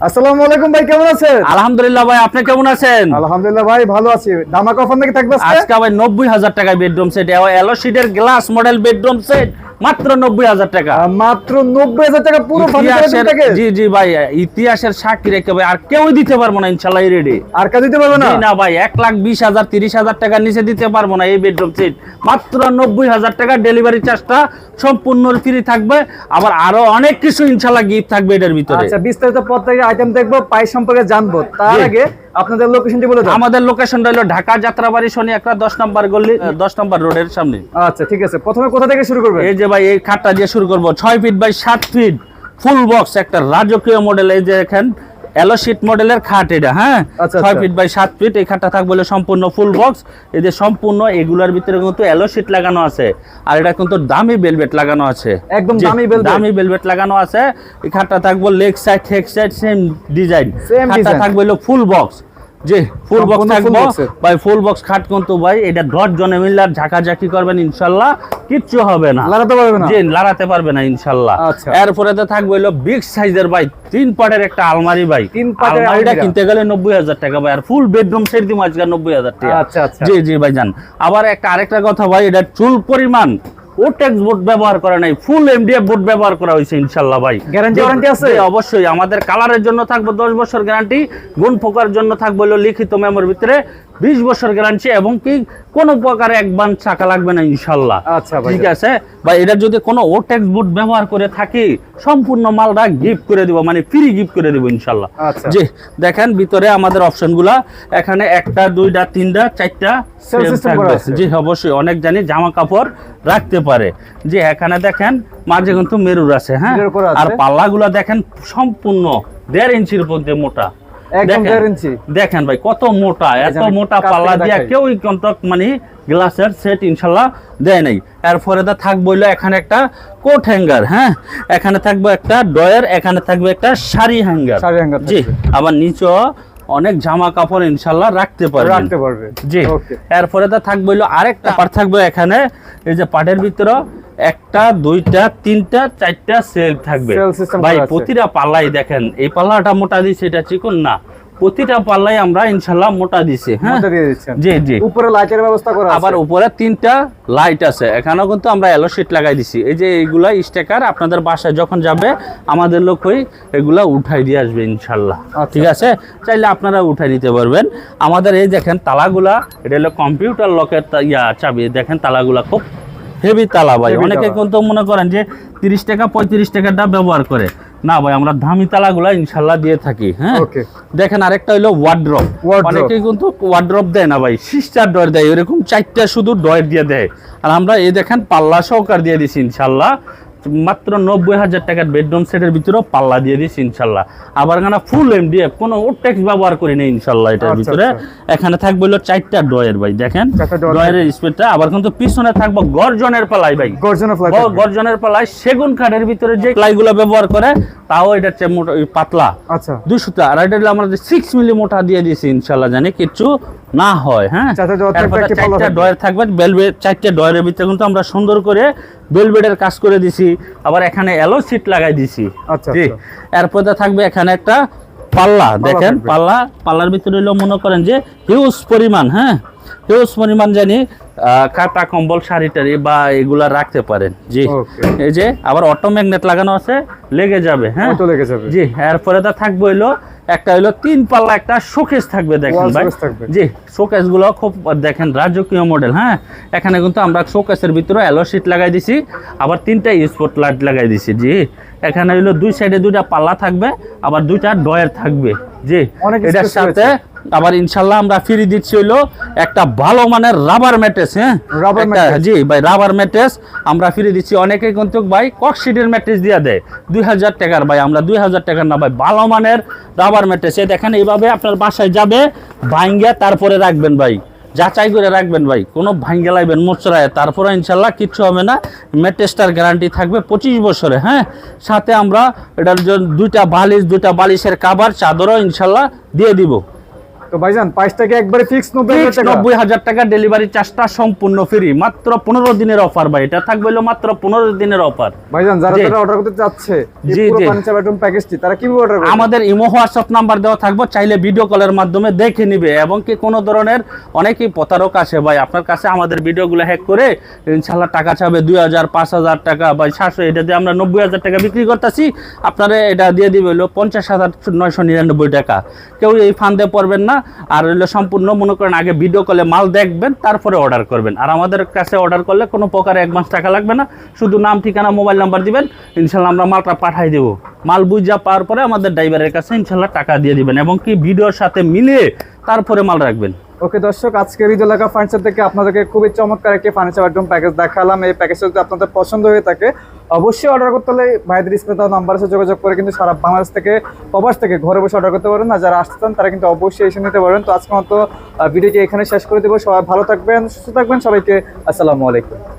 আসসালামু আলাইকুম ভাই কেমন আছেন? আলহামদুলিল্লাহ ভাই আপনি কেমন আছেন? আলহামদুলিল্লাহ ভাই ভালো আছি। দামা অফার নাকি থাকবে আজকে? ভাই নব্বই হাজার টাকায় বেডরুম সেট এলো সিটের গ্লাস মডেল বেডরুম সেট মাত্র নব্বই হাজার টাকা। মাত্র নব্বই হাজার টাকা পুরো জি জি ভাই ইতিহাসের সাক্ষী রেখে ভাই আর কেউই দিতে পারব না ইনশাল্লাহ রেডি আর কাজ দিতে পারবে না? না ভাই এক লাখ বিশ হাজার তিরিশ হাজার টাকার নিচে দিতে পারব না এই বেডরুম সিট মাত্র নব্বই হাজার টাকা ডেলিভারি চার্জটা সম্পূর্ণ ফ্রি থাকবে। আবার আরও অনেক কিছু ইনশাল্লাহ গিফট থাকবে এটার ভিতরে। আচ্ছা বিস্তারিত প্রত্যেকটা আইটেম দেখব প্রাইস সম্পর্কে জানব। তার আগে আপনাদের লোকেশনটি বলে দাও। আমাদের লোকেশনটা হলো ঢাকা যাত্রাবাড়ি শনি একটা দশ নম্বর গলি দশ নম্বর রোডের সামনে। আচ্ছা ঠিক আছে। প্রথমে কোথা থেকে শুরু করবেন? এই যে ভাই এই খাটটা দিয়ে শুরু করব। ছয় ফিট বাই সাত ফিট ফুল বক্স একটা রাজকীয় মডেল এই যে এখান এলো শীট মডেলের খাট এটা হ্যাঁ? আচ্ছা, ছয় আচ্ছা। ফিট বাই সাত ফিট এই খাটটা থাকবে সম্পূর্ণ ফুল বক্স এই যে সম্পূর্ণ এগুলার ভিতরে কিন্তু এলো শীট লাগানো আছে। আর এটা কিন্তু দামি বেলভেট লাগানো আছে। একদম দামি velvet? দামি বেলভেট লাগানো আছে। এই খাটটা থাকবে লেগ সাইড হেক সাইড সেম ডিজাইন খাটটা থাকবে ফুল বক্স জি ফুল বক্স থাকব। ভাই ফুল বক্স খাট কিন্তু ভাই এটা দশ জনে ঝাঁকাঝাঁকি করবেন ইনশাল্লাহ কিচ্ছু হবে না। লাগাতে পারবে না? জি লাড়াতে পারবে না ইনশাল্লাহ। আচ্ছা। এরপরে তো থাকবে হলো বিগ সাইজের ভাই তিন পাটের একটা আলমারি ভাই। তিন পাটের আলমারিটা কিনতে গেলে নব্বই হাজার টাকা ভাই আর ফুল বেডরুম সেট দিব আজকে নব্বই হাজার টাকা। আচ্ছা, আচ্ছা। জি জি ভাই জান আবার একটা আরেকটা কথা ভাই এটা চুল পরিমাণ। ওটেক্স বোর্ড ব্যবহার করা নাই ফুল এমডিএফ বোর্ড ব্যবহার করা হয়েছে ইনশাল্লাহ ভাই। গ্যারান্টি ওয়ারেন্টি আছে? অবশ্যই। আমাদের কালারের জন্য থাকবে দশ বছর গ্যারান্টি গুণ ফোকার জন্য থাকবে লিখিত মেমোর ভিতরে। বিশ বছর গ্যারান্টি এবং কি কোনো প্রকার এক বান চাকা লাগবে না ইনশাল্লাহ। আচ্ছা ঠিক আছে? বা এটা যদি কোনো ওটেক্স বুট ব্যবহার করে থাকি সম্পূর্ণ মালটা গিফট করে দিব মানে ফ্রি গিফট করে দিব ইনশাল্লাহ। আচ্ছা। জি দেখেন ভিতরে আমাদের অপশনগুলা। এখানে একটা দুইটা তিনটা চারটা। জি অবশ্যই। অনেক জানি জামা কাপড় রাখতে পারে। যে এখানে দেখেন মাঝে কিন্তু মেরুর আছে হ্যাঁ। আর পাল্লাগুলা দেখেন সম্পূর্ণ দেড় ইঞ্চির মধ্যে মোটা। একদম দেখেন, ইঞ্চি। দেখেন ভাই কত মোটা এত মোটা পাল্লা দিয়া। কেউই মানে গ্লাসের সেট ইনশাল্লাহ দেয় নাই। এরপরে তো থাকবে হইল এখানে একটা কোট হ্যাঙ্গার হ্যাঁ? এখানে থাকবে একটা ডয়ের এখানে থাকবে একটা শাড়ি হ্যাঙ্গার শাড়ি জি আবার নিচেও অনেক জামা কাপড় ইনশাল্লাহ রাখতে পারবেন। রাখতে পারবে। জি এরপরে তো থাকবে হইল আরেকটা পার্ট থাকবে এখানে এই যে পাটের ভিতরে একটা দুইটা তিনটা চারটা সেল থাকবে। ভাই প্রতিটা পাল্লাই দেখেন এই পাল্লাটা মোটা দিছে এটা চিকন? না। প্রতিটা পাল্লাই আমরা ইনশাল্লাহ মোটা দিছি হ্যাঁ? জি জি। উপরে লাইটের ব্যবস্থা করা আবার উপরে তিনটা লাইট আছে। এখানেও কিন্তু আমরা এলো শিট লাগাই দিছি। এই যে এইগুলা স্টেকার আপনাদের বাসায় যখন যাবে আমাদের লোক ওই এগুলা উঠাই দিয়ে আসবে ইনশাল্লাহ আচ্ছা। ঠিক আছে? চাইলে আপনারা উঠাই নিতে পারবেন। আমাদের এই দেখেন তালাগুলা এটা হলো কম্পিউটার লকের ইয়া চাবি। দেখেন তালাগুলা খুব হেভি তালা ভাই অনেকে কিন্তু মনে করেন যে তিরিশ টাকা পঁয়ত্রিশ টাকাটা ব্যবহার করে। না ভাই আমরা দামি তালাগুলা ইনশাল্লাহ দিয়ে থাকি হ্যাঁ? দেখেন আরেকটা হলো ওয়ার্ড্রপ অনেকে কিন্তু ওয়ার্ড্রপ দেয় না ভাই সিস্টার ডয়ের দেয় এরকম চারটা শুধু ডয়ের দিয়ে দেয়। আর আমরা এই দেখেন পাল্লা সহকার দিয়ে দিছি ইনশাল্লাহ। মাত্র নব্বই হাজার টাকার বেডরুম সেটের ভিতরেও পাল্লা দিয়ে দিছি ইনশাল্লাহ। আবার এখানে ফুল এমডিএফ কোনো ওটেক্স ব্যবহার করি না ইনশাল্লাহ এটার আচ্ছা, ভিতরে। এখানে থাকবে হলো চারটা ডয়ের ভাই দেখেন। ডয়ের স্পেডটা আবার কিন্তু পিছনে থাকব গর্জনের পালাই ভাই। গর্জনের পালায় সেগুন কাঠের ভিতরে যে প্লাইগুলো ব্যবহার করে তাও এটা মোটা পাতলা। আচ্ছা। দুশোটা আর এটা আমরা সিক্স মিলি মোটা দিয়ে দিয়েছি ইনশাল্লাহ জানি কিচ্ছু না হয় হ্যাঁ? চারটা ডয়ের থাকবে, বেলবেট চারটা ডয়ের ভিতরে কিন্তু আমরা সুন্দর করে বেলবেটের কাজ করে দিছি। আবার এখানে এলো সিট লাগাই দিছি। এরপর জি। আচ্ছা। এরপরে থাকবে এখানে একটা পাল্লা দেখেন পাল্লা। পাল্লার ভিতরে হলো মনে করেন যে হিউজ পরিমাণ হ্যাঁ? হিউজ পরিমাণ জানি কাটা কম্বল শাড়ি টাড়ি বা এগুলা রাখতে পারেন। জি। এই যে আবার অটো ম্যাগনেট লাগানো আছে লেগে যাবে হ্যাঁ? লেগে যাবে। জি এরপরে তো থাকবে হইল একটা হইল তিন পাল্লা একটা শোকেস থাকবে দেখেন ভাই। জি শোকেসগুলো খুব দেখেন রাজকীয় মডেল হ্যাঁ? এখানে কিন্তু আমরা শোকেসের ভিতরে অ্যালো শিট লাগাই দিছি আবার তিনটা স্পট লাইট লাগাই দিছি জি। এখানে হইল দুই সাইডে দুইটা পাল্লা থাকবে আবার দুইটা ডয়ের থাকবে জি। এটার সাথে আবার ইনশাল্লাহ আমরা ফ্রি দিচ্ছি হইল একটা ভালো মানের রাবার ম্যাট্রেস হ্যাঁ? Mattress। জি ভাই রাবার ম্যাট্রেস আমরা ফ্রি দিচ্ছি। অনেকে কিন্তু ভাই ককশিটের ম্যাট্রেস দিয়ে দেয়। দুই হাজার টাকার ভাই আমরা দুই হাজার টাকার না ভাই ভালো মানের রাবার ম্যাট্রেস এই দেখেন এইভাবে আপনার বাসায় যাবে ভাঙ্গিয়া তারপরে রাখবেন ভাই। যাচাই করে রাখবেন ভাই। কোনো ভাঙ্গে লাইবেন মোচড়ায়। তারপরে ইনশাল্লাহ কিচ্ছু হবে না। ম্যাট্রেসটার গ্যারান্টি থাকবে পঁচিশ বছরে হ্যাঁ? সাথে আমরা এটার জন্য দুইটা বালিশ দুইটা বালিশের কাবার চাদরও ইনশাল্লাহ দিয়ে দিব। তো ভাইজান প্রাইসটা কি একবারে ফিক্স নব্বই হাজার টাকা। নব্বই হাজার টাকা ডেলিভারি চার্জটা সম্পূর্ণ ফ্রি মাত্র পনেরো দিনের অফার ভাই এটা থাকবে হলো মাত্র পনেরো দিনের অফার ভাইজান যারা যারা অর্ডার করতে চাচ্ছে জি, জি। ফার্নিচার বেডরুম প্যাকেজটি তারা কীভাবে অর্ডার করবে? আমাদের ইমো হোয়াটসঅ্যাপ নাম্বার দেওয়া থাকবে চাইলে ভিডিও কলের মাধ্যমে দেখে নিবে। এবং কি কোনো ধরনের অনেকেই প্রতারক আছে ভাই আপনার কাছে আমাদের ভিডিওগুলো হ্যাক করে ইনশাল্লাহ টাকা চাবে দুই হাজার পাঁচ হাজার টাকা। বা সাতশো এটা দিয়ে আমরা নব্বই হাজার টাকা বিক্রি করতেছি। আপনারা এটা দিয়ে দিবে হলো পঞ্চাশ হাজার নয়শো নিরানব্বই টাকা। কেউ এই ফান্দে পড়বেন না আর হলো সম্পূর্ণ, মনে করেন আগে ভিডিও কলে মাল দেখবেন, তারপরে অর্ডার করবেন। আর আমাদের কাছে অর্ডার করলে কোনো প্রকার অ্যাডভান্স টাকা লাগবে না। শুধু নাম, ঠিকানা মোবাইল নাম্বার দিবেন ইনশাল্লাহ আমরা মালটা পাঠাই দেবো। মাল বুঝা পাওয়ার পরে আমাদের ড্রাইভারের কাছে ইনশাল্লাহ টাকা দিয়ে দিবেন এবং কি ভিডিওর সাথে মিলিয়ে তারপরে মাল রাখবেন। ওকে দর্শক আজকে রিজলাকা ফার্নিচার থেকে আপনাদেরকে খুবই চমৎকার একটি ফার্নিচার বেডরুম প্যাকেজ দেখালাম। এই প্যাকেজটা যদি আপনাদের পছন্দ হয়ে থাকে, অবশ্যই অর্ডার করতে হলে ভাইদের স্ক্রিনে দেওয়া নাম্বার আছে, যোগাযোগ করে কিন্তু সারা বাংলাদেশ থেকে, প্রবাস থেকে ঘরে বসে অর্ডার করতে পারেন। না যারা আসতে চান, তারা কিন্তু অবশ্যই এসে নিতে পারেন। তো আজকে মতো ভিডিওটি এখানে শেষ করে দেবো। সবাই ভালো থাকবেন, সুস্থ থাকবেন। সবাইকে আসসালামু আলাইকুম।